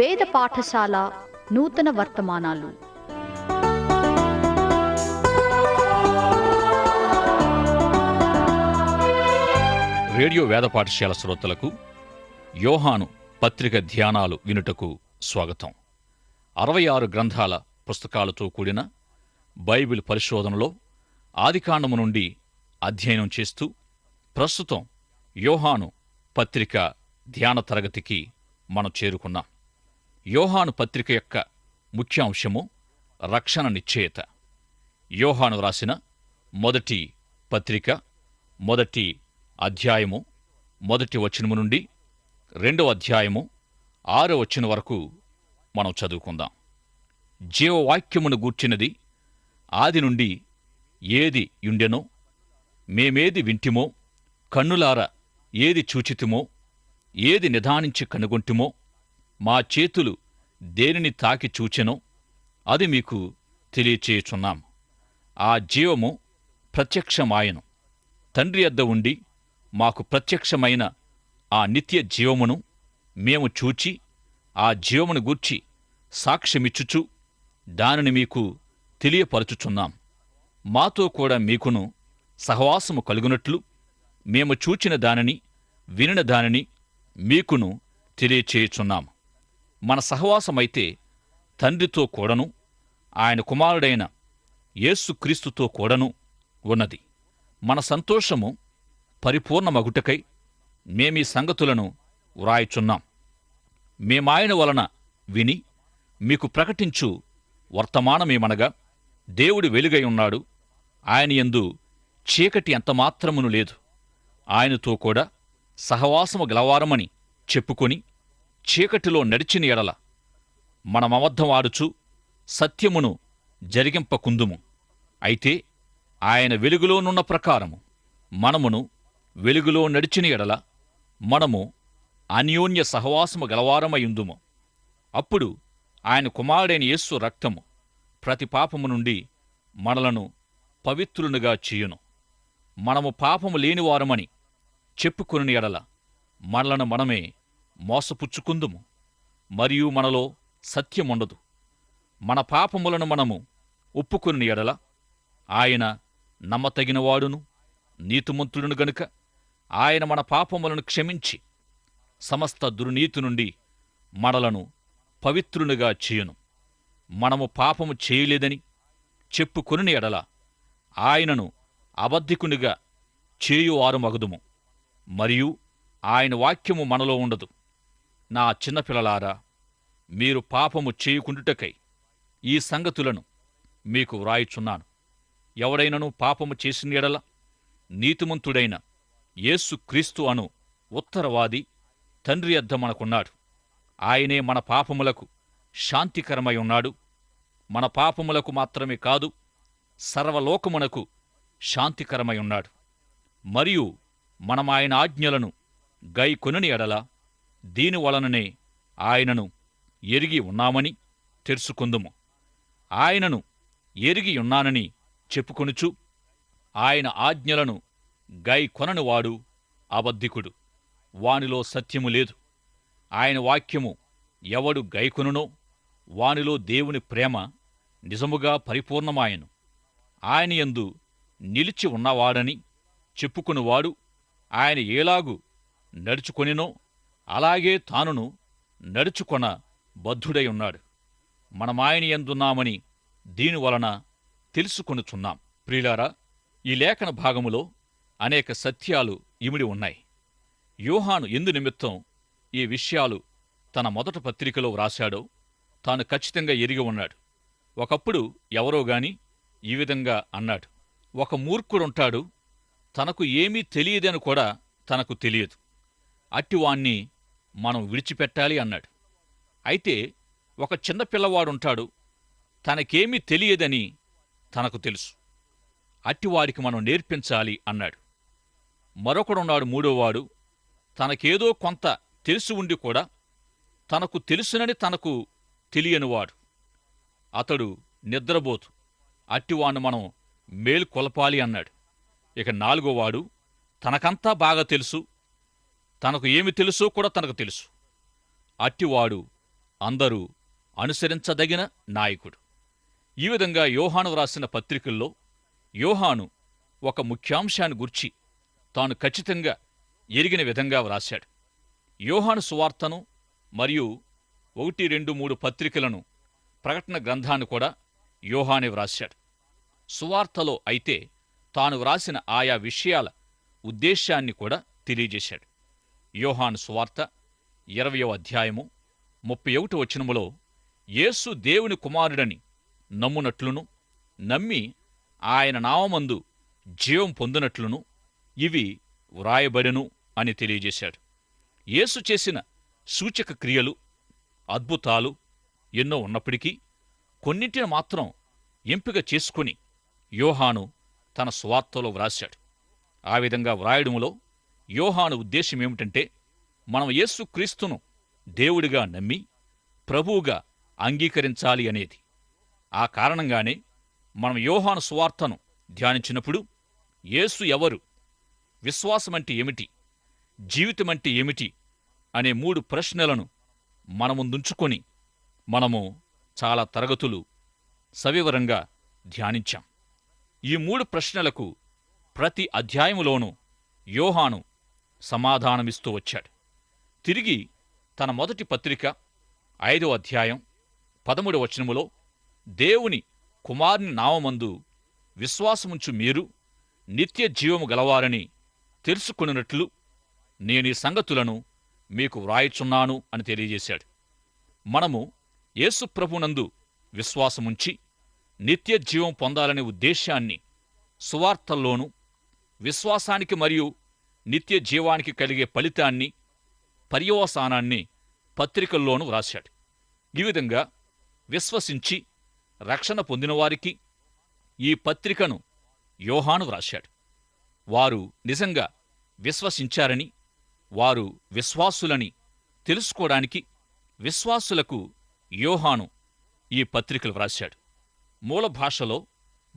వేద పాఠశాల నూతన వర్తమానాలు. రేడియో వేద పాఠశాల శ్రోతలకు యోహాను పత్రిక ధ్యానాలు వినుటకు స్వాగతం. అరవై ఆరు గ్రంథాల పుస్తకాలతో కూడిన బైబిల్ పరిశోధనలో ఆదికాండము నుండి అధ్యయనం చేస్తూ ప్రస్తుతం యోహాను పత్రిక ధ్యాన తరగతికి మనం చేరుకున్నాం. యోహాను పత్రిక యొక్క ముఖ్యాంశము రక్షణ నిశ్చయత. యోహాను రాసిన మొదటి పత్రిక మొదటి అధ్యాయము మొదటి వచనము నుండి రెండవ అధ్యాయము ఆరో వచనం వరకు మనం చదువుకుందాం. జీవవాక్యమును గూర్చినది ఆది నుండి ఏది యుండెనో మేమేది వింటిమో కన్నులార ఏది చూచితిమో ఏది నిదానించి కనుగొంటిమో మా చేతులు దేనిని తాకి చూచెనో అది మీకు తెలియచేయుచున్నాం. ఆ జీవము ప్రత్యక్షమాయను. తండ్రి అద్ద ఉండి మాకు ప్రత్యక్షమైన ఆ నిత్య జీవమును మేము చూచి ఆ జీవమును గూర్చి సాక్ష్యమిచ్చుచు దానిని మీకు తెలియపరచుచున్నాం. మాతో కూడా మీకును సహవాసము కలుగునట్లు మేము చూచిన దానిని వినిన దానిని మీకును తెలియచేయుచున్నాం. మన సహవాసమైతే తండ్రితో కూడను ఆయన కుమారుడైన యేసుక్రీస్తుతో కూడను ఉన్నది. మన సంతోషము పరిపూర్ణమగుటకై మేమీ సంగతులను వ్రాయుచున్నాం. మేమాయన వలన విని మీకు ప్రకటించు వర్తమానమేమనగా దేవుడు వెలుగై ఉన్నాడు. ఆయన యందు చీకటి ఎంతమాత్రమును లేదు. ఆయనతో కూడా సహవాసము గలవారమని చెప్పుకొని చీకటిలో నడిచిన ఎడల మనమబద్ధం ఆడుచు సత్యమును జరిగింపకుందుము. అయితే ఆయన వెలుగులోనున్న ప్రకారము మనమును వెలుగులో నడిచిన ఎడల మనము అన్యోన్య సహవాసము గలవారమయుందుము. అప్పుడు ఆయన కుమారుడైన యేసు రక్తము ప్రతి పాపము నుండి మనలను పవిత్రునిగా చేయును. మనము పాపము లేనివారమని చెప్పుకుని ఎడల మనలను మనమే మోసపుచ్చుకుందుము. మరియు మనలో సత్యముండదు. మన పాపములను మనము ఒప్పుకుని ఎడల ఆయన నమ్మతగినవాడును నీతిమంతుడును గనుక ఆయన మన పాపములను క్షమించి సమస్త దుర్నీతి నుండి మనలను పవిత్రునిగా చేయును. మనము పాపము చేయలేదని చెప్పుకొనిన ఎడల ఆయనను అబద్ధికునిగా చేయువారు మగదుము మరియు ఆయన వాక్యము మనలో ఉండదు. నా చిన్నపిల్లలారా మీరు పాపము చేయుకుండుటకై ఈ సంగతులను మీకు వ్రాయుచున్నాను. ఎవడైనను పాపము చేసిన ఎడల నీతిమంతుడైన యేసు క్రీస్తు అను ఉత్తరవాది తండ్రి అద్ద మనకున్నాడు. ఆయనే మన పాపములకు శాంతికరమై ఉన్నాడు. మన పాపములకు మాత్రమే కాదు సర్వలోకమునకు శాంతికరమై ఉన్నాడు. మరియు మనమాయన ఆజ్ఞలను ఆజ్ఞలను గైకొనని ఎడలా దీనివలననే ఆయనను ఎరిగి ఉన్నామని తెలుసుకుందుము. ఆయనను ఎరిగియున్నానని చెప్పుకొనుచు ఆయన ఆజ్ఞలను గై కొననివాడు అబద్ధికుడు. వానిలో సత్యము లేదు. ఆయన వాక్యము ఎవడు గైకొనునో వానిలో దేవుని ప్రేమ నిజముగా పరిపూర్ణమాయను. ఆయన యందు నిలిచి ఉన్నవాడని చెప్పుకునివాడు ఆయన ఏలాగు నడుచుకొనినో అలాగే తానును నడుచుకొన బద్ధుడై ఉన్నాడు. మనమాయన ఎందున్నామని దీనివలన తెలుసుకొనుచున్నాం. ప్రియులారా ఈ లేఖన భాగములో అనేక సత్యాలు ఇమిడి ఉన్నాయి. యోహాను ఎందు నిమిత్తం ఈ విషయాలు తన మొదట పత్రికలో వ్రాశాడో తాను ఖచ్చితంగా ఎరిగి ఉన్నాడు. ఒకప్పుడు ఎవరో గాని ఈ విధంగా అన్నాడు. ఒక మూర్ఖుడుంటాడు తనకు ఏమీ తెలియదని కూడా తనకు తెలియదు. అట్టివాణ్ణి మనం విడిచిపెట్టాలి అన్నాడు. అయితే ఒక చిన్న పిల్లవాడుంటాడు. తనకేమీ తెలియదని తనకు తెలుసు. అట్టివాడికి మనం నేర్పించాలి అన్నాడు. మరొకడున్నాడు మూడోవాడు. తనకేదో కొంత తెలిసి ఉండి కూడా తనకు తెలుసునని తనకు తెలియనివాడు. అతడు నిద్రబోతు అట్టివాణ్ణి మనం మేల్కొలపాలి అన్నాడు. ఇక నాలుగోవాడు తనకంతా బాగా తెలుసు. తనకు ఏమి తెలుసో కూడా తనకు తెలుసు. అట్టివాడు అందరూ అనుసరించదగిన నాయకుడు. ఈ విధంగా యోహాను వ్రాసిన పత్రికల్లో యోహాను ఒక ముఖ్యాంశాన్ని గుర్చి తాను ఖచ్చితంగా ఎరిగిన విధంగా వ్రాశాడు. యోహాను సువార్తను మరియు ఒకటి రెండు మూడు పత్రికలను ప్రకటన గ్రంథాన్ని కూడా యోహానే వ్రాశాడు. సువార్తలో అయితే తాను వ్రాసిన ఆయా విషయాల ఉద్దేశాన్ని కూడా తెలియజేశాడు. యోహాను సువార్త ఇరవయో అధ్యాయము ముప్పై ఒకటి వచనములో యేసు దేవుని కుమారుడని నమ్మునట్లును నమ్మి ఆయన నామమందు జీవం పొందినట్లును ఇవి వ్రాయబడెను అని తెలియజేశాడు. యేసు చేసిన సూచక క్రియలు అద్భుతాలు ఎన్నో ఉన్నప్పటికీ కొన్నింటిని మాత్రం ఎంపిక చేసుకుని యోహాను తన స్వార్థలో వ్రాశాడు. ఆ విధంగా వ్రాయడంలో యోహాను ఉద్దేశం ఏమిటంటే మనం యేసుక్రీస్తును దేవుడిగా నమ్మి ప్రభువుగా అంగీకరించాలి అనేది. ఆ కారణంగానే మనం యోహాను సువార్తను ధ్యానించినప్పుడు యేసు ఎవరు విశ్వాసమంటే ఏమిటి జీవితమంటే ఏమిటి అనే మూడు ప్రశ్నలను మన ముందుంచుకొని మనము చాలా తరగతులు సవివరంగా ధ్యానించాం. ఈ మూడు ప్రశ్నలకు ప్రతి అధ్యాయములోనూ యోహాను సమాధానమిస్తూ వచ్చాడు. తిరిగి తన మొదటి పత్రిక ఐదో అధ్యాయం పదమూడు వచనములో దేవుని కుమారుని నామమందు విశ్వాసముంచు మీరు నిత్య జీవము గలవారని తెలుసుకొనున్నట్లు నేనీ సంగతులను మీకు వ్రాయుచున్నాను అని తెలియజేశాడు. మనము యేసుప్రభునందు విశ్వాసముంచి నిత్య జీవం పొందాలనే ఉద్దేశాన్ని సువార్తల్లోనూ విశ్వాసానికి మరియు నిత్య జీవానికి కలిగే ఫలితాన్ని పర్యవసానాన్ని పత్రికల్లోనూ వ్రాశాడు. ఈ విధంగా విశ్వసించి రక్షణ పొందినవారికి ఈ పత్రికను యోహాను వ్రాశాడు. వారు నిజంగా విశ్వసించారని వారు విశ్వాసులని తెలుసుకోవడానికి విశ్వాసులకు యోహాను ఈ పత్రికలు వ్రాశాడు. మూల భాషలో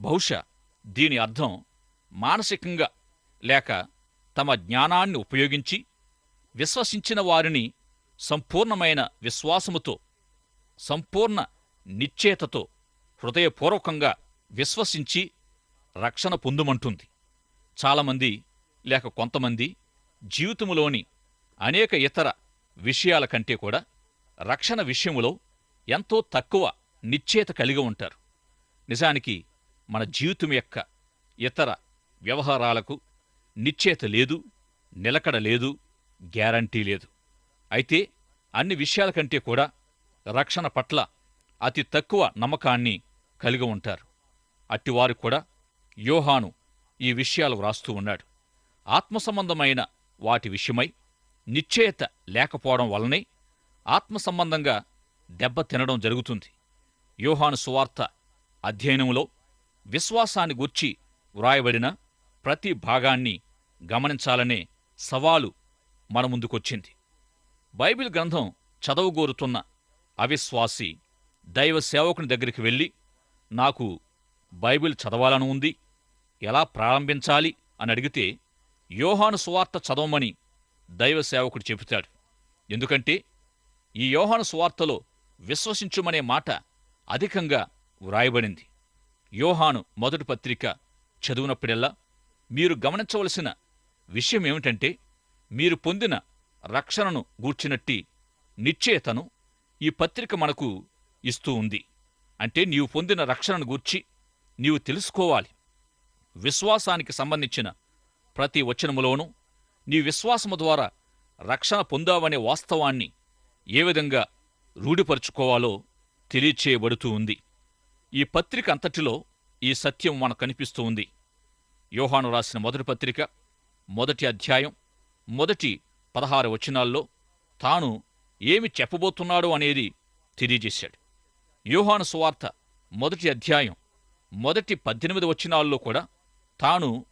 బహుశా దీని అర్థం మానసికంగా లేక తమ జ్ఞానాన్ని ఉపయోగించి విశ్వసించిన వారిని సంపూర్ణమైన విశ్వాసముతో సంపూర్ణ నిశ్చేతతో హృదయపూర్వకంగా విశ్వసించి రక్షణ పొందుమంటుంది. చాలామంది లేక కొంతమంది జీవితములోని అనేక ఇతర విషయాల కంటే కూడా రక్షణ విషయములో ఎంతో తక్కువ నిశ్చేత కలిగి ఉంటారు. నిజానికి మన జీవితం యొక్క ఇతర వ్యవహారాలకు నిశ్చేత లేదు నిలకడ లేదు గ్యారంటీ లేదు. అయితే అన్ని విషయాల కంటే కూడా రక్షణ పట్ల అతి తక్కువ నమ్మకాన్ని కలిగి ఉంటారు. అట్టివారు కూడా యోహాను ఈ విషయాలు వ్రాస్తూ ఉన్నాడు. ఆత్మ సంబంధమైన వాటి విషయమై నిశ్చయత లేకపోవడం వల్లనే ఆత్మ సంబంధంగా దెబ్బ తినడం జరుగుతుంది. యోహాను సువార్త అధ్యయనంలో విశ్వాసాన్ని గూర్చి వ్రాయబడిన ప్రతి భాగాన్ని గమనించాలనే సవాలు మన ముందుకొచ్చింది. బైబిల్ గ్రంథం చదవగోరుతున్న అవిశ్వాసి దైవ సేవకుని దగ్గరికి వెళ్ళి నాకు బైబిల్ చదవాలని ఉంది ఎలా ప్రారంభించాలి? అని అడిగితే యోహాను సువార్త చదవమని దైవ సేవకుడు చెబుతాడు. ఎందుకంటే ఈ యోహాను సువార్తలో విశ్వసించుమనే మాట అధికంగా వ్రాయబడింది. యోహాను మొదటి పత్రిక చదివినప్పుడెల్లా మీరు గమనించవలసిన విషయం ఏమిటంటే మీరు పొందిన రక్షణను గూర్చినట్టి నిశ్చయతను ఈ పత్రిక మనకు ఇస్తూ ఉంది. అంటే నీవు పొందిన రక్షణను గూర్చి నీవు తెలుసుకోవాలి. విశ్వాసానికి సంబంధించిన ప్రతి వచనములోనూ నీ విశ్వాసము ద్వారా రక్షణ పొందావనే వాస్తవాన్ని ఏ విధంగా రూఢిపరుచుకోవాలో తెలియచేయబడుతూ ఉంది. ఈ పత్రిక అంతటిలో ఈ సత్యం మనకు కనిపిస్తూ ఉంది. యోహాను రాసిన మొదటి పత్రిక మొదటి అధ్యాయం మొదటి పదహారు వచనాల్లో తాను ఏమి చెప్పబోతున్నాడో అనేది తెలియజేశాడు. యోహాను సువార్త మొదటి అధ్యాయం మొదటి పద్దెనిమిది వచనాల్లో కూడా తాను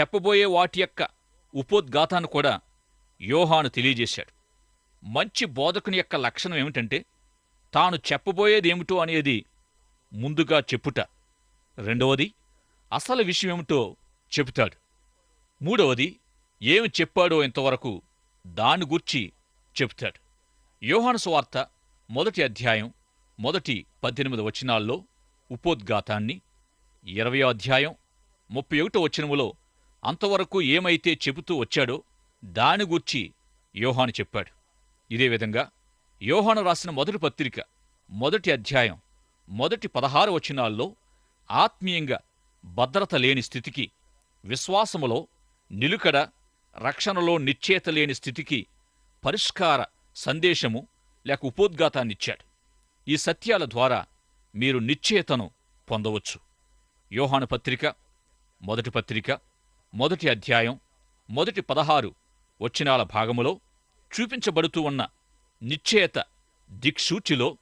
చెప్పబోయే వాటి యొక్క ఉపోద్ఘాతాన్ని కూడా యోహాను తెలియజేశాడు. మంచి బోధకుని యొక్క లక్షణం ఏమిటంటే తాను చెప్పబోయేదేమిటో అనేది ముందుగా చెప్పుట. రెండవది అసలు విషయం ఏమిటో చెబుతాడు. మూడవది ఏమి చెప్పాడో ఇంతవరకు దాని గూర్చి చెబుతాడు యోహాను సువార్త మొదటి అధ్యాయం మొదటి పద్దెనిమిది వచనాల్లో ఉపోద్ఘాతాన్ని ఇరవయో అధ్యాయం ముప్పై ఒకటో వచనములో అంతవరకు ఏమైతే చెబుతూ వచ్చాడో దాని గూర్చి యోహాను చెప్పాడు. ఇదే విధంగా యోహాను రాసిన మొదటి పత్రిక మొదటి అధ్యాయం మొదటి పదహారు వచనాల్లో ఆత్మీయంగా భద్రత లేని స్థితికి విశ్వాసములో నిలుకడ రక్షణలో నిశ్చేత లేని స్థితికి పరిష్కార సందేశము లేక ఉపోద్ఘాతాన్నిచ్చాడు. ఈ సత్యాల ద్వారా మీరు నిశ్చేతను పొందవచ్చు. యోహాను పత్రిక మొదటి పత్రిక మొదటి అధ్యాయం మొదటి పదహారు వచ్చినాల భాగములో చూపించబడుతూ ఉన్న నిశ్చేత దిక్సూచిలో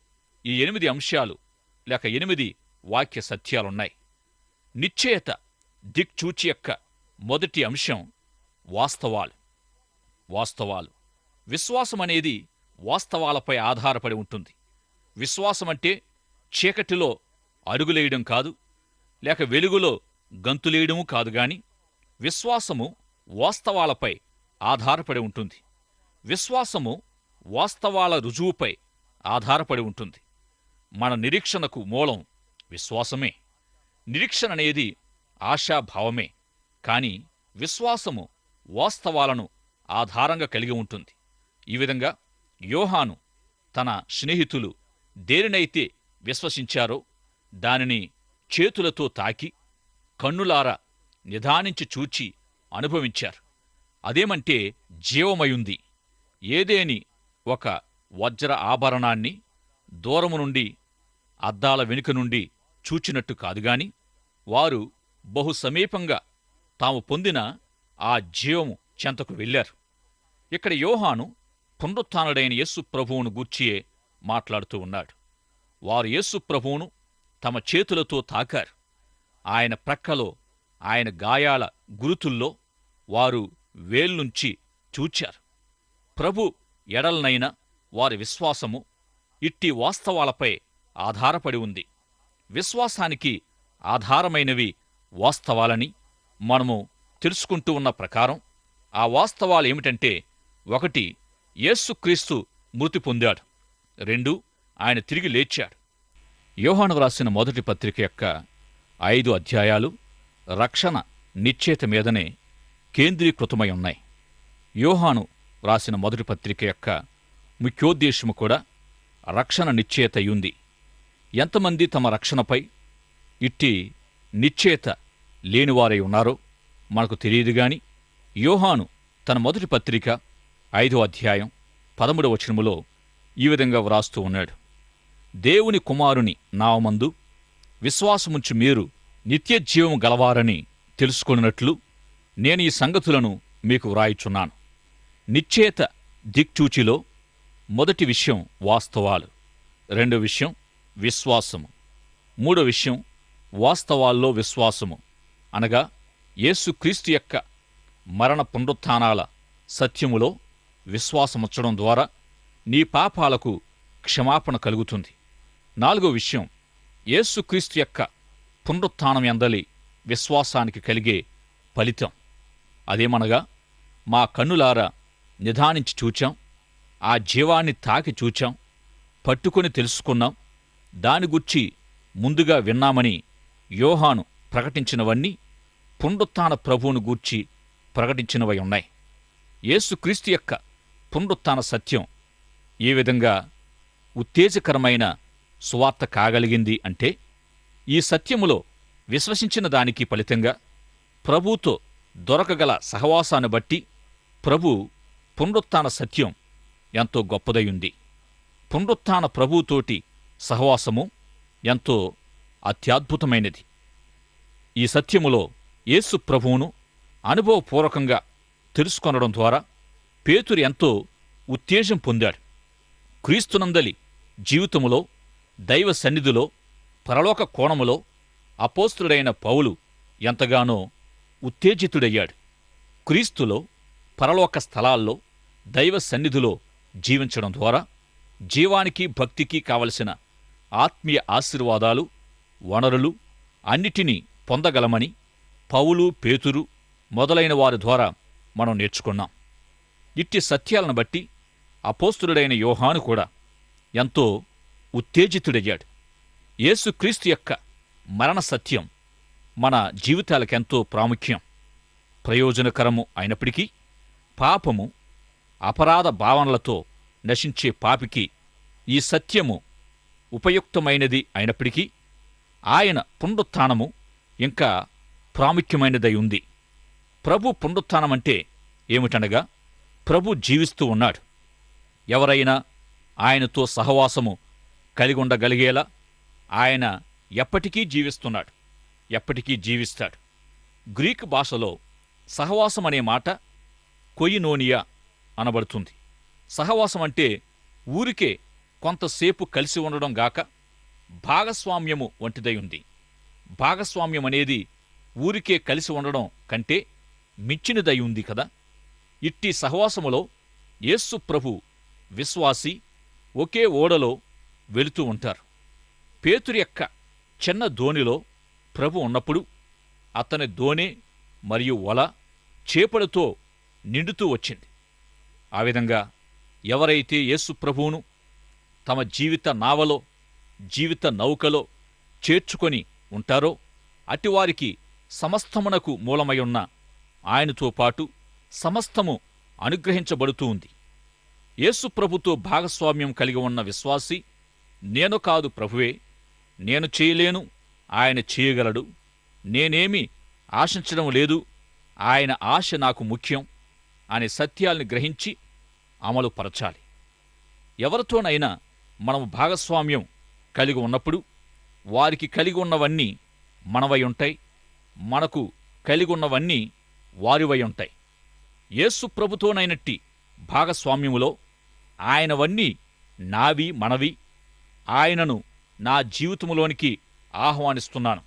ఈ ఎనిమిది అంశాలు లేక ఎనిమిది వాక్య సత్యాలున్నాయి. నిశ్చయత దిక్చూచి యొక్క మొదటి అంశం వాస్తవాలు. వాస్తవాలు. విశ్వాసమనేది వాస్తవాలపై ఆధారపడి ఉంటుంది. విశ్వాసమంటే చీకటిలో అడుగులేయడం కాదు లేక వెలుగులో గంతులేయడము కాదు గాని విశ్వాసము వాస్తవాలపై ఆధారపడి ఉంటుంది. విశ్వాసము వాస్తవాల రుజువుపై ఆధారపడి ఉంటుంది. మన నిరీక్షణకు మూలం విశ్వాసమే. నిరీక్షణ అనేది ఆశాభావమే. కాని విశ్వాసము వాస్తవాలను ఆధారంగా కలిగి ఉంటుంది. ఈ విధంగా యోహాను తన స్నేహితులు దేనినైతే విశ్వసించారో దానిని చేతులతో తాకి కన్నులారా నిదానించి చూచి అనుభవించారు. అదేమంటే జీవమయుంది. ఏదేని ఒక వజ్ర ఆభరణాన్ని దూరము నుండి అద్దాల వెనుక నుండి చూచినట్టు కాదుగాని వారు బహు సమీపంగా తాము పొందిన ఆ జీవము చెంతకు వెళ్ళారు. ఇక్కడ యోహాను పునరుత్డైన యేసు ప్రభువును గూర్చియే మాట్లాడుతూ ఉన్నాడు. వారు యేసు ప్రభువును తమ చేతులతో తాకారు. ఆయన ప్రక్కలో ఆయన గాయాల గురుతుల్లో వారు వేల్నుంచి చూచారు. ప్రభు ఎడలనైన వారి విశ్వాసము ఇట్టి వాస్తవాలపై ఆధారపడి ఉంది. విశ్వాసానికి ఆధారమైనవి వాస్తవాలని మనము తెలుసుకుంటూ ఉన్న ప్రకారం ఆ వాస్తవాలు ఏమిటంటే ఒకటి యేసుక్రీస్తు మృతి పొందాడు. రెండు ఆయన తిరిగి లేచాడు. యోహాను వ్రాసిన మొదటి పత్రిక యొక్క ఐదు అధ్యాయాలు రక్షణ నిశ్చేత మీదనే కేంద్రీకృతమై ఉన్నాయి. యోహాను వ్రాసిన మొదటి పత్రిక యొక్క ముఖ్యోద్దేశము కూడా రక్షణ నిశ్చేతయుంది ఎంతమంది తమ రక్షణపై ఇట్టి నిశ్చేత లేనివారై ఉన్నారో. మనకు తెలియదు గాని యోహాను తన మొదటి పత్రిక ఐదో అధ్యాయం పదమూడవ వచనములో ఈ విధంగా వ్రాస్తూ ఉన్నాడు. దేవుని కుమారుని నామందు విశ్వాసముంచి మీరు నిత్యజీవము గలవారని తెలుసుకొనున్నట్లు నేను ఈ సంగతులను మీకు వ్రాయిచున్నాను. నిశ్చేత దిక్చూచిలో మొదటి విషయం వాస్తవాలు రెండో విషయం విశ్వాసము మూడో విషయం వాస్తవాల్లో విశ్వాసము అనగా యేసుక్రీస్తు యొక్క మరణ పునరుత్థానాల సత్యములో విశ్వాసముచ్చడం ద్వారా నీ పాపాలకు క్షమాపణ కలుగుతుంది. నాలుగో విషయం యేసుక్రీస్తు యొక్క పునరుత్థానం ఎందలి విశ్వాసానికి కలిగే ఫలితం. అదేమనగా మా కన్నులారా నిదానించి చూచాం ఆ జీవాన్ని తాకి చూచాం పట్టుకొని తెలుసుకున్నాం దాని గుర్చి ముందుగా విన్నామని యోహాను ప్రకటించినవన్నీ పునరుత్న ప్రభువును గూర్చి ప్రకటించినవై ఉన్నాయి. యేసుక్రీస్తు యొక్క పునరుత్న సత్యం ఏ విధంగా ఉత్తేజకరమైన సువార్త కాగలిగింది అంటే ఈ సత్యములో విశ్వసించిన దానికి ఫలితంగా ప్రభుతో దొరకగల సహవాసాన్ని బట్టి ప్రభు పునరుత్న సత్యం ఎంతో గొప్పదయుంది పునరుత్న ప్రభుతోటి సహవాసము ఎంతో అత్యద్భుతమైనది. ఈ సత్యములో యేసు ప్రభువును అనుభవపూర్వకంగా తెలుసుకొనడం ద్వారా పేతురు ఎంతో ఉత్తేజం పొందాడు. క్రీస్తునందలి జీవితములో దైవ సన్నిధిలో పరలోక కోణములో అపోస్తుడైన పౌలు ఎంతగానో ఉత్తేజితుడయ్యాడు. క్రీస్తులో పరలోక స్థలాల్లో దైవ సన్నిధిలో జీవించడం ద్వారా జీవానికి భక్తికి కావలసిన ఆత్మీయ ఆశీర్వాదాలు వనరులు అన్నిటినీ పొందగలమని పౌలు పేతురు మొదలైన వారి ద్వారా మనం నేర్చుకున్నాం. ఇట్టి సత్యాలను బట్టి అపోస్తుడైన యోహాను కూడా ఎంతో ఉత్తేజితుడయ్యాడు. యేసుక్రీస్తు యొక్క మరణ సత్యం మన జీవితాలకెంతో ప్రాముఖ్యం. ప్రయోజనకరము అయినప్పటికీ పాపము అపరాధ భావనలతో నశించే పాపికి ఈ సత్యము ఉపయుక్తమైనది అయినప్పటికీ ఆయన పునరుత్నము ఇంకా ప్రాముఖ్యమైనదై ఉంది. ప్రభు పునరుత్థానమంటే ఏమిటనగా ప్రభు జీవిస్తూ ఉన్నాడు. ఎవరైనా ఆయనతో సహవాసము కలిగి ఉండగలిగేలా ఆయన ఎప్పటికీ జీవిస్తున్నాడు ఎప్పటికీ జీవిస్తాడు. గ్రీకు భాషలో సహవాసం అనే మాట కొయినోనియా అనబడుతుంది. సహవాసం అంటే ఊరికే కొంతసేపు కలిసి ఉండడం గాక భాగస్వామ్యము వంటిదై ఉంది. భాగస్వామ్యం అనేది ఊరికే కలిసి ఉండడం కంటే మించినదై ఉంది కదా. ఇట్టి సహవాసములో యేసు ప్రభు విశ్వాసి ఒకే ఓడలో వెళుతూ ఉంటారు. పేతురు యొక్క చిన్న దోణిలో ప్రభు ఉన్నప్పుడు అతని దోణి మరియు వల చేపలతో నిండుతూ వచ్చింది. ఆ విధంగా ఎవరైతే యేసు ప్రభువును తమ జీవిత నావలో జీవిత నౌకలో చేర్చుకొని ఉంటారో అటివారికి సమస్తమునకు మూలమై ఉన్న ఆయనతో పాటు సమస్తము అనుగ్రహించబడుతూ ఉంది. యేసు ప్రభుతో భాగస్వామ్యం కలిగి ఉన్న విశ్వాసి నేను కాదు ప్రభువే నేను చేయలేను ఆయన చేయగలడు నేనేమి ఆశించడం లేదు ఆయన ఆశ నాకు ముఖ్యం అనే సత్యాల్ని గ్రహించి అమలు పరచాలి ఎవరితోనైనా మనము భాగస్వామ్యం కలిగి ఉన్నప్పుడు వారికి కలిగి ఉన్నవన్నీ మనవై ఉంటాయి మనకు కలిగి ఉన్నవన్నీ వారివై ఉంటాయి యేసు ప్రభుతోనైనట్టి భాగస్వామ్యములో ఆయనవన్నీ నావి మనవి ఆయనను నా జీవితములోనికి ఆహ్వానిస్తున్నాను.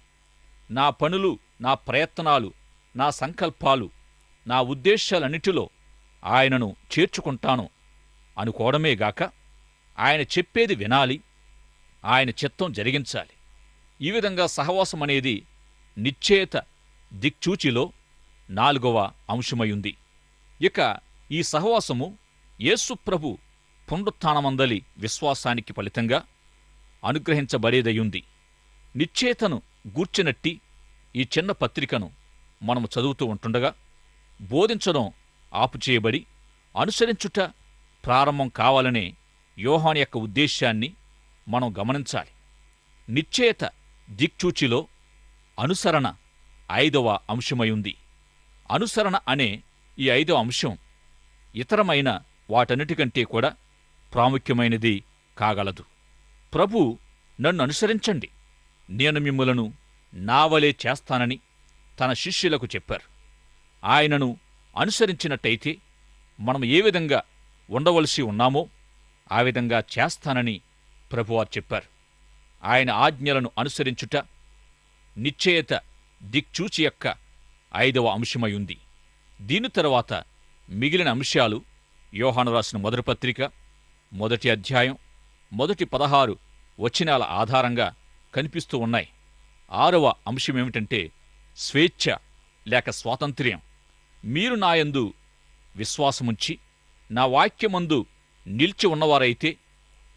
నా పనులు నా ప్రయత్నాలు నా సంకల్పాలు నా ఉద్దేశాలన్నిటిలో ఆయనను చేర్చుకుంటాను అనుకోవడమే గాక ఆయన చెప్పేది వినాలి ఆయన చిత్తం జరిగించాలి. ఈ విధంగా సహవాసం అనేది నిశ్చేత దిక్చూచిలో నాలుగవ అంశమయుంది ఇక ఈ సహవాసము యేసుప్రభు పునరుత్నమందలి విశ్వాసానికి ఫలితంగా అనుగ్రహించబడేదయుంది. నిశ్చేతను గూర్చినట్టి ఈ చిన్న పత్రికను మనము చదువుతూ ఉంటుండగా బోధించడం ఆపుచేయబడి అనుసరించుట ప్రారంభం కావాలనే యోహాన్ యొక్క ఉద్దేశాన్ని మనం గమనించాలి. నిశ్చేత దిక్చూచిలో అనుసరణ ఐదవ అంశమయుంది అనుసరణ అనే ఈ ఐదవ అంశం ఇతరమైన వాటన్నిటికంటే కూడా ప్రాముఖ్యమైనది కాగలదు. ప్రభు నన్ను అనుసరించండి. నేను మిమ్ములను నావలే చేస్తానని తన శిష్యులకు చెప్పారు. ఆయనను అనుసరించినట్టయితే మనం ఏ విధంగా ఉండవలసి ఉన్నామో ఆ విధంగా చేస్తానని ప్రభువారు చెప్పారు. ఆయన ఆజ్ఞలను అనుసరించుట నిశ్చయత దిక్చూచి యొక్క ఐదవ అంశమై ఉంది దీని తర్వాత మిగిలిన అంశాలు యోహాను రాసిన మొదటి పత్రిక మొదటి అధ్యాయం మొదటి పదహారు వచనాల ఆధారంగా కనిపిస్తూ ఉన్నాయి. ఆరవ అంశమేమిటంటే స్వేచ్ఛ లేక స్వాతంత్ర్యం. మీరు నాయందు విశ్వాసముంచి నా వాక్యమందు నిలిచి ఉన్నవారైతే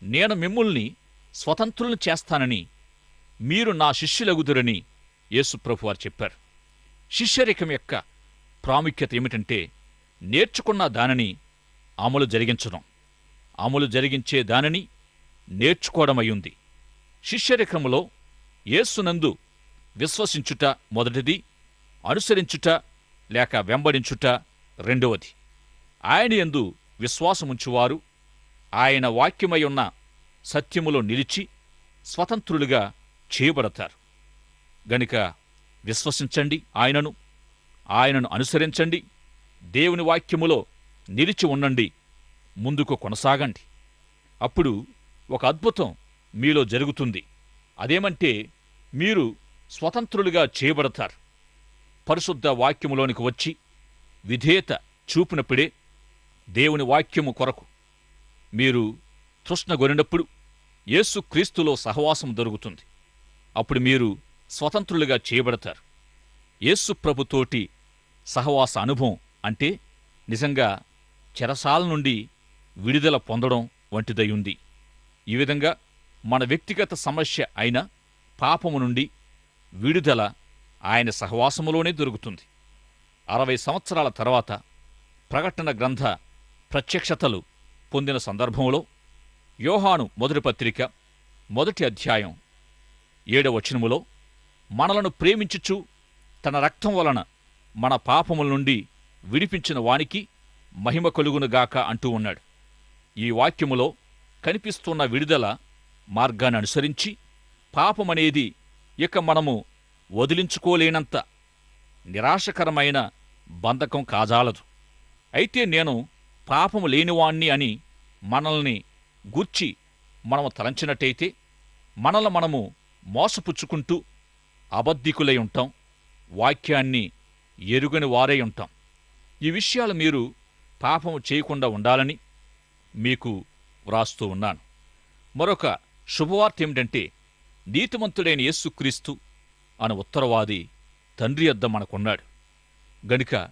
నేను మిమ్ముల్ని స్వతంత్రులను చేస్తానని మీరు నా శిష్యులగుదురని యేసుప్రభు వారు చెప్పారు. శిష్యరికం యొక్క ప్రాముఖ్యత ఏమిటంటే నేర్చుకున్న దానిని అమలు జరిగించడం. అమలు జరిగించే దానిని నేర్చుకోవడమయ్యుంది. శిష్యరికములో యేసునందు విశ్వసించుట మొదటిది అనుసరించుట లేక వెంబడించుట రెండవది. ఆయన యందు విశ్వాసముంచువారు ఆయన వాక్యమై ఉన్న సత్యములో నిలిచి స్వతంత్రులుగా చేయబడతారు. గనుక విశ్వసించండి ఆయనను ఆయనను అనుసరించండి దేవుని వాక్యములో నిలిచి ఉండండి ముందుకు కొనసాగండి. అప్పుడు ఒక అద్భుతం మీలో జరుగుతుంది. అదేమంటే మీరు స్వతంత్రులుగా చేయబడతారు. పరిశుద్ధ వాక్యములోనికి వచ్చి విధేయత చూపినప్పుడే దేవుని వాక్యము కొరకు మీరు తృష్ణగొనినప్పుడు యేసు క్రీస్తులో సహవాసం దొరుకుతుంది. అప్పుడు మీరు స్వతంత్రులుగా చేయబడతారు. యేసు ప్రభుతోటి సహవాస అనుభవం అంటే నిజంగా చెరసాల నుండి విడుదల పొందడం వంటిదై ఉంది. ఈ విధంగా మన వ్యక్తిగత సమస్య అయిన పాపము నుండి విడుదల ఆయన సహవాసములోనే దొరుకుతుంది. అరవై సంవత్సరాల తర్వాత ప్రకటన గ్రంథ ప్రత్యక్షతలు పొందిన సందర్భంలో యోహాను మొదటి పత్రిక మొదటి అధ్యాయం ఏడవ వచనములో మనలను ప్రేమించుచు తన రక్తం వలన మన పాపముల నుండి విడిపించిన వానికి మహిమ కలుగునుగాక అంటూ ఉన్నాడు. ఈ వాక్యములో కనిపిస్తున్న విడుదల మార్గాన్ని అనుసరించి పాపమనేది ఇక మనము వదిలించుకోలేనంత నిరాశకరమైన బంధకం కాజాలదు. అయితే నేను పాపము లేనివాణ్ణి అని మనల్ని గూర్చి మనము తలంచినట్టయితే మనల్ని మనము మోసపుచ్చుకుంటూ అబద్ధికులై ఉంటాం వాక్యాన్ని ఎరుగని వారై ఉంటాం. ఈ విషయాలు మీరు పాపము చేయకుండా ఉండాలని మీకు వ్రాస్తూ ఉన్నాను. మరొక శుభవార్త ఏమిటంటే నీతిమంతుడైన యేసుక్రీస్తు అను ఉత్తరవాది తండ్రి వద్ద మనకున్నాడు. గనుక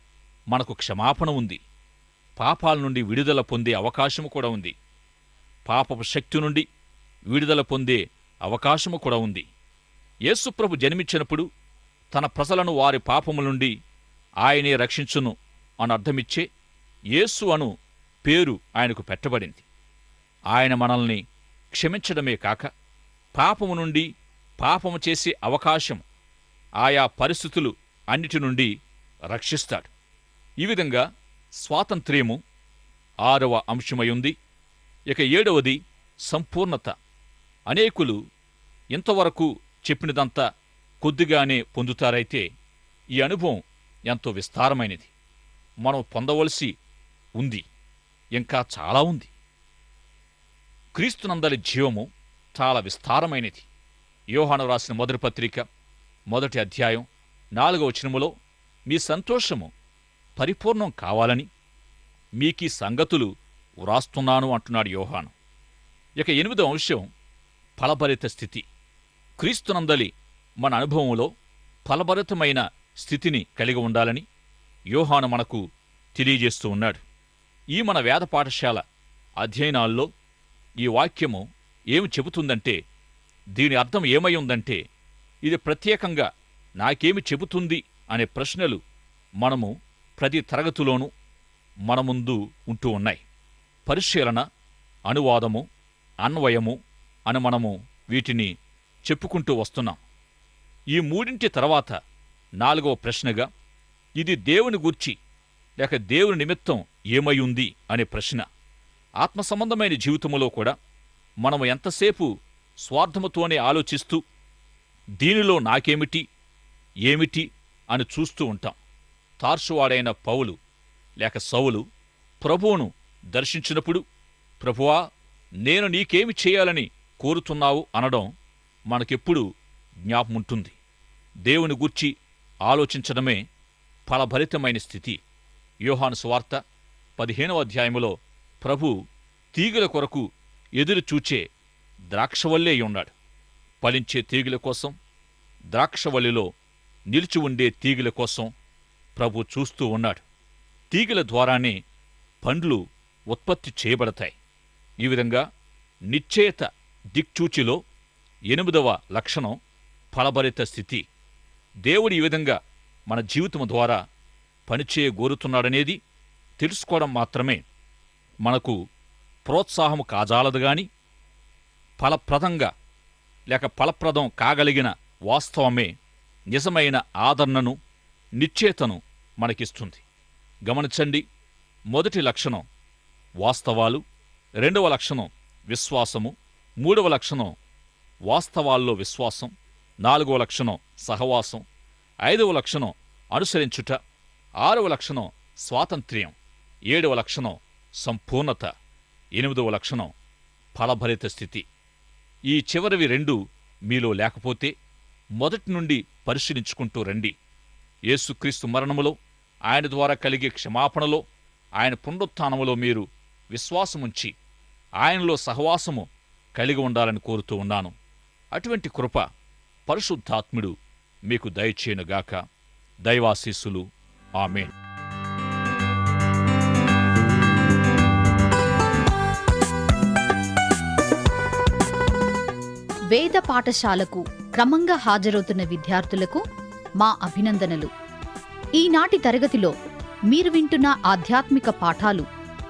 మనకు క్షమాపణ ఉంది. పాపాల నుండి విడుదల పొందే అవకాశము కూడా ఉంది. పాపపు శక్తి నుండి విడుదల పొందే అవకాశము కూడా ఉంది. యేసుప్రభు జన్మించినప్పుడు తన ప్రజలను వారి పాపముల నుండి ఆయనే రక్షించును అని అర్థమిచ్చే యేసు అను పేరు ఆయనకు పెట్టబడింది. ఆయన మనల్ని క్షమించడమే కాక పాపము నుండి పాపము చేసే అవకాశం ఆయా పరిస్థితులు అన్నిటి నుండి రక్షిస్తాడు. ఈ విధంగా స్వాతంత్ర్యము ఆరవ అంశమై ఉంది. ఇక ఏడవది సంపూర్ణత. అనేకులు ఇంతవరకు చెప్పినదంతా కొద్దిగానే పొందుతారైతే ఈ అనుభవం ఎంతో విస్తారమైనది. మనం పొందవలసి ఉంది ఇంకా చాలా ఉంది. క్రీస్తునందలి జీవము చాలా విస్తారమైనది. యోహాను రాసిన మొదటి పత్రిక మొదటి అధ్యాయం నాలుగవ వచనములో మీ సంతోషము పరిపూర్ణం కావాలని మీకీ సంగతులు వ్రాస్తున్నాను అంటున్నాడు యోహాను. ఇక ఎనిమిదో అంశం ఫలభరిత స్థితి. క్రీస్తునందలి మన అనుభవంలో ఫలభరితమైన స్థితిని కలిగి ఉండాలని యోహాను మనకు తెలియజేస్తూ ఉన్నాడు. ఈ మన వేద పాఠశాల అధ్యయనాల్లో ఈ వాక్యము ఏమి చెబుతుందంటే దీని అర్థం ఏమై ఉందంటే ఇది ప్రత్యేకంగా నాకేమి చెబుతుంది అనే ప్రశ్నలు మనము ప్రతి తరగతిలోనూ మన ముందు ఉంటూ ఉన్నాయి. పరిశీలన అనువాదము అన్వయము అని మనము వీటిని చెప్పుకుంటూ వస్తున్నాం. ఈ మూడింటి తర్వాత నాలుగవ ప్రశ్నగా ఇది దేవుని గూర్చి లేక దేవుని నిమిత్తం ఏమై ఉంది అనే ప్రశ్న. ఆత్మ సంబంధమైన జీవితంలో కూడా మనము ఎంతసేపు స్వార్థముతోనే ఆలోచిస్తూ దీనిలో నాకేమిటి ఏమిటి అని చూస్తూ ఉంటాం. తార్సువాడైన పౌలు లేక సౌలు ప్రభువును దర్శించినప్పుడు ప్రభువా నేను నీకేమి చేయాలని కోరుతున్నావు? అనడం మనకెప్పుడు జ్ఞాపముంటుంది దేవుని గూర్చి ఆలోచించడమే ఫలభరితమైన స్థితి. యోహాను సువార్త పదిహేనవ అధ్యాయములో ప్రభు తీగల కొరకు ఎదురు చూచే ద్రాక్షవల్లే ఉన్నాడు. ఫలించే తీగల కోసం ద్రాక్షవల్లిలో నిలిచి ఉండే తీగల కోసం ప్రభు చూస్తూ ఉన్నాడు. తీగల ద్వారానే పండ్లు ఉత్పత్తి చేయబడతాయి. ఈ విధంగా నిశ్చేత దిక్చూచిలో ఎనిమిదవ లక్షణం ఫలభరిత స్థితి. దేవుడు ఈ విధంగా మన జీవితం ద్వారా పనిచేయగోరుతున్నాడనేది తెలుసుకోవడం మాత్రమే మనకు ప్రోత్సాహము కాజాలదు గాని ఫలప్రదంగా లేక ఫలప్రదం కాగలిగిన వాస్తవమే నిజమైన ఆదరణను నిశ్చేతను మనకిస్తుంది. గమనించండి మొదటి లక్షణం వాస్తవాలు రెండవ లక్షణం విశ్వాసము మూడవ లక్షణం వాస్తవాల్లో విశ్వాసం నాలుగవ లక్షణం సహవాసం ఐదవ లక్షణం అనుసరించుట ఆరవ లక్షణం స్వాతంత్ర్యం ఏడవ లక్షణం సంపూర్ణత ఎనిమిదవ లక్షణం ఫలభరిత స్థితి. ఈ చివరివి రెండు మీలో లేకపోతే మొదటి నుండి పరిశీలించుకుంటూ రండి. యేసుక్రీస్తు మరణములో ఆయన ద్వారా కలిగే క్షమాపణలో ఆయన పునరుత్థానములో మీరు విశ్వాసముంచి ఆయనలో సహవాసము కలిగి ఉండాలని కోరుతూ ఉన్నాను. అటువంటి కృప పరిశుద్ధాత్ముడు మీకు దయచేయునుగాక. దైవాశీస్సులు. ఆమెన్. వేద పాఠశాలకు క్రమంగా హాజరవుతున్న విద్యార్థులకు మా అభినందనలు. ఈనాటి తరగతిలో మీరు వింటున్న ఆధ్యాత్మిక పాఠాలు